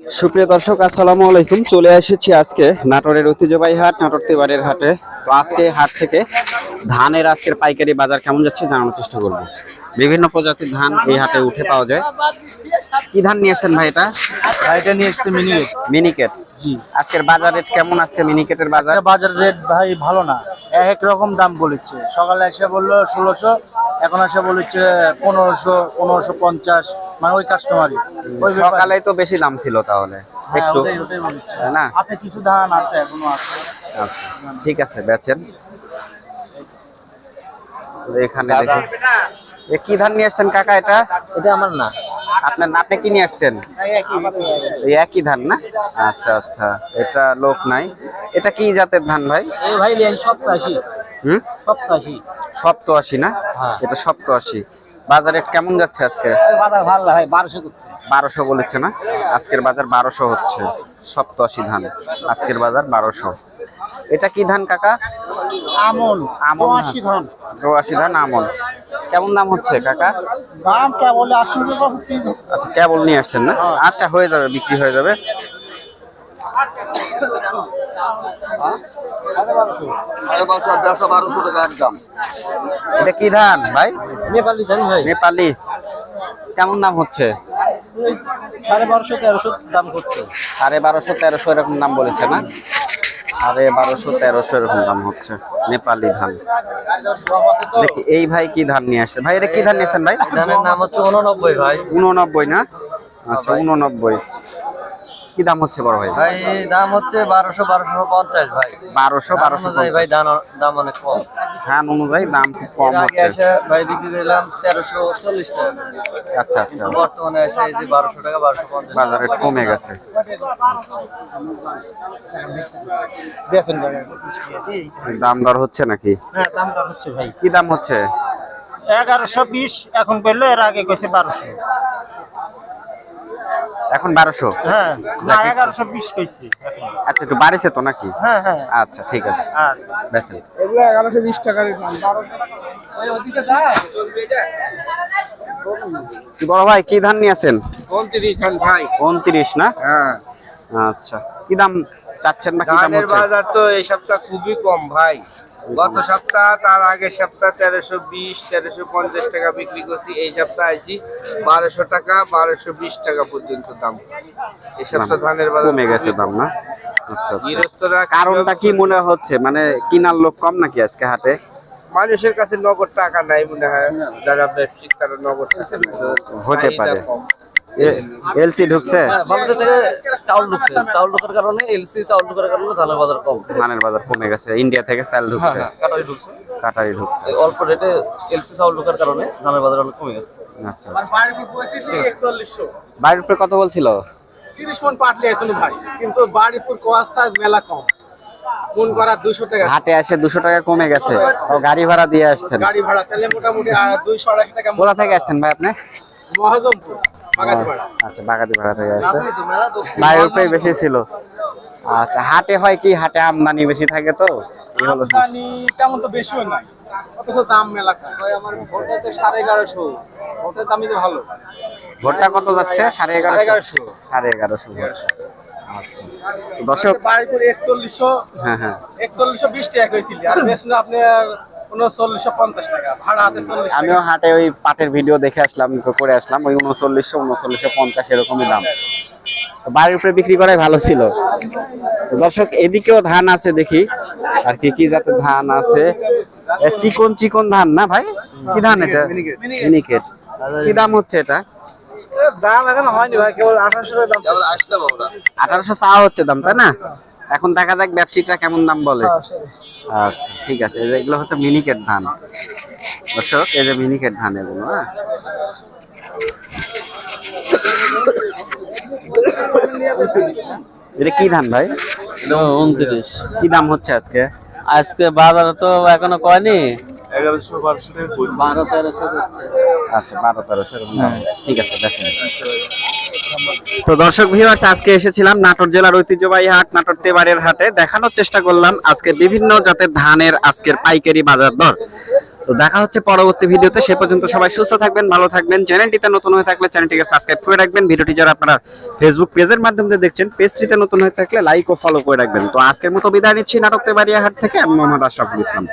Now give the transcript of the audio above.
সুপ্রিয় দর্শক আসসালামু আলাইকুম। চলে এসেছি আজকে নাটোরের ঐতিহ্যবাহী হাট নাটোর তেবারের হাটে। তো আজকে হাট থেকে ধানের আজকের পাইকারি বাজার কেমন যাচ্ছে জানানোর চেষ্টা করব। বিভিন্ন প্রজাতির ধান এই হাটে উঠে পাওয়া যায়। কি ধান নিয়ে এসছেন ভাই এটা? এটা নিয়ে এসছে মিনিট মিনিকেট। জি। আজকের বাজার রেট কেমন? আজকে মিনিকেটের বাজার? বাজার রেট ভাই ভালো না। এক এক রকম দাম বলেছে। সকালে এসে বলল ষোলোশো এখন এসে বলেছে পনেরোশো পনেরোশো পঞ্চাশ। মানে ওই কাস্টমারই। সকালে তো বেশি দাম ছিল তাহলে। হ্যাঁ, একটু না? আছে কিছু ধান আছে এখনও আছে। আচ্ছা ঠিক আছে বেচেন। এখানে দেখুন। এ কি ধান নিয়ে আসছেন কাকা এটা? এটা আমার না। আপনার আপনি কি নিয়ে আসছেন? এই একই। ধান না? আচ্ছা আচ্ছা এটা লোক নাই। এটা কি জাতের ধান ভাই? ভাই সপ্তাশি হুম? সপ্তাশি সপ্তআশি না? হ্যাঁ। এটা সপ্তআশি। বাজার কেমন যাচ্ছে আজকে? বাজার ভালো না ভাই বারোশো করছে। বারোশো বলেছে না? আজকের বাজার বারোশো হচ্ছে। সপ্তআশি ধান। আজকের বাজার বারোশো। এটা কি ধান কাকা? আমন আমন আশি ধান। রোয়াশি ধান আমন। কেমন দাম হচ্ছে কাকা? দাম কেবল আচ্ছা কেবল নিয়ে আসছেন না? আচ্ছা হয়ে যাবে বিক্রি হয়ে যাবে। এটা কি ধান ভাই? নেপালি ধান ভাই। নেপালি। কেমন দাম হচ্ছে? সাড়ে বারোশো তেরোশো দাম করছে সাড়ে বারোশো তেরোশো এরকম দাম বলেছে না? সাড়ে বারোশো তেরোশো এরকম দাম হচ্ছে নেপালি ধান। দেখি এই ভাই কি ধান নিয়ে আসছে? ভাই এটা কি ধান নিয়েছেন ভাই? ধানের নাম হচ্ছে উননব্বই ভাই। উননব্বই না? আচ্ছা উননব্বই। কি দাম হচ্ছে বড় ভাই? ভাই দাম হচ্ছে বারোশো বারোশো পঞ্চাশ ভাই। বারোশো বারোশো ভাই দাম দাম অনেক কম। ধান অনুযায়ী দাম খুব কম হচ্ছে। এসে ভাই বিক্রি দিলাম তেরোশো চল্লিশ টাকা আচ্ছা আচ্ছা। বর্তমানে এসে এই যে বারোশো টাকা বারোশো পঞ্চাশ বাজারে কমে গেছে। দাম দর হচ্ছে নাকি? হ্যাঁ দামটা হচ্ছে ভাই। কি দাম হচ্ছে? এগারোশো বিশ এখন পেল এর আগে কইছে বারোশো। এখন বারোশো? হ্যাঁ এগারোশো বিশ কইছে আচ্ছা একটু বাড়িছে তো নাকি? হ্যাঁ হ্যাঁ। আচ্ছা ঠিক আছে। আচ্ছা। এগুলো এগারোশো বিশ টাকার কি বড় ভাই কি ধান নিয়ে আছেন উনত্রিশ ধান ভাই। উনত্রিশ না? হ্যাঁ। আচ্ছা। কি দাম চাচ্ছেন বা কি দাম হচ্ছে? বাজার তো এই সপ্তাহ খুবই কম ভাই। গত সপ্তাহ তার আগের সপ্তাহ তেরোশো বিশ তেরোশো পঞ্চাশ টাকা বিক্রি করছি। এই সপ্তাহ আইছি বারোশো টাকা বারোশো বিশ টাকা পর্যন্ত দাম। এই সপ্তাহ ধানের বাজার কমে গেছে দাম না? আচ্ছা আচ্ছা। গৃহস্থরা কারণটা কি মনে হচ্ছে? মানে কিনার লোক কম নাকি আজকে হাটে? মানুষের কাছে নগদ টাকা নাই মনে হয় যারা ব্যবসায়িক তারা নগদ। হতে পারে। এলসি ঢুকছে? বাংলাদেশ থেকে চাউল ঢুকছে। চাউল ঢোকার কারণে এলসি চাউল ঢোকার কারণে ধানের বাজার কম। ধানের বাজার কমে গেছে। ইন্ডিয়া থেকে চাল ঢুকছে। কাটারি ঢুকছে। কাটারি ঢুকছে। অল্প রেটে এলসি চাউল ঢোকার কারণে ধানের বাজার অনেক কমে গেছে। আচ্ছা। বাড়ির উপরে কত বলছিল? তিরিশ মন পাটলি আসলে ভাই। কিন্তু বাড়িপুর কোয়ার সাইজ মেলা কম। মন করা দুশো টাকা। হাটে এসে দুশো টাকা কমে গেছে। ও গাড়ি ভাড়া দিয়ে আসছেন। গাড়ি ভাড়া তাহলে মোটামুটি আর দুইশো আড়াইশো টাকা কোথা থেকে আসছেন ভাই আপনি? মহাজমপুর। আচ্ছা বাগাতি ভাড়া থেকে উপরে বেশি ছিল। আচ্ছা হাটে হয় কি? হাটে আমদানি বেশি থাকে তো? এই হলো সমস্যা। আমদানি তেমন তো বেশিও নাই। অথচ দাম মেলা কম ভোটটা তো সাড়ে এগারোশো। ভোটের দামই তো ভালো। ভোটটা কত যাচ্ছে? সাড়ে এগারোশো। সাড়ে এগারোশো। আচ্ছা। একচল্লিশশো হ্যাঁ হ্যাঁ। একচল্লিশশো বিশ টাকা হয়েছিল আর বেশ না আপনার উনচল্লিশশো পঞ্চাশ টাকা ভাড়া আছে চল্লিশ আমিও হাটে ওই পাটের ভিডিও দেখে আসলাম করে আসলাম ওই উনচল্লিশশো উনচল্লিশশো পঞ্চাশ এরকমই দাম। বাড়ির উপরে বিক্রি করাই ভালো ছিল। দর্শক এদিকেও ধান আছে দেখি আর কি কি জাতের ধান আছে? চিকন চিকন ধান না ভাই? কি ধান এটা? মিনিকেট। কি দাম হচ্ছে এটা? দাম এখন হয়নি ভাই কেবল আঠাশশো দাম। আঠারোশো চা হচ্ছে দাম তাই না? এখন দেখা যাক ব্যবসায়িকরা কেমন দাম বলে। আচ্ছা ঠিক আছে। এই যে এগুলো হচ্ছে মিনিকেট ধান। দর্শক এই যে মিনিকেট ধান এগুলো হ্যাঁ। এটা কি ধান ভাই? উনত্রিশ। কি দাম হচ্ছে আজকে? আজকে বাজার তো এখনও কয়নি? এগারোশো বারোশো বারো তেরোশো হচ্ছে। আচ্ছা বারো তেরোশো দাম। ঠিক আছে বেশ তো দর্শক ভিউয়ার্স আজকে এসেছিলাম নাটোর জেলার ঐতিহ্যবাহী হাট, নাটোর তেবারের হাটে। দেখানোর চেষ্টা করলাম আজকে বিভিন্ন জাতের ধানের আজকের পাইকারি বাজার দর। তো দেখা হচ্ছে পরবর্তী ভিডিওতে। সে পর্যন্ত সবাই সুস্থ থাকবেন, ভালো থাকবেন। চ্যানেলটিতে নতুন হয়ে থাকলে চ্যানেলটিকে সাবস্ক্রাইব করে রাখবেন। ভিডিওটি যারা আপনারা ফেসবুক পেজের মাধ্যমে দেখছেন পেজটিতে নতুন হয়ে থাকলে লাইক ও ফলো করে রাখবেন। তো আজকের মতো বিদায় নিচ্ছি নাটকতে বাড়িয়াহাট থেকে। আমি মোহাম্মদ আশরাফুল ইসলাম।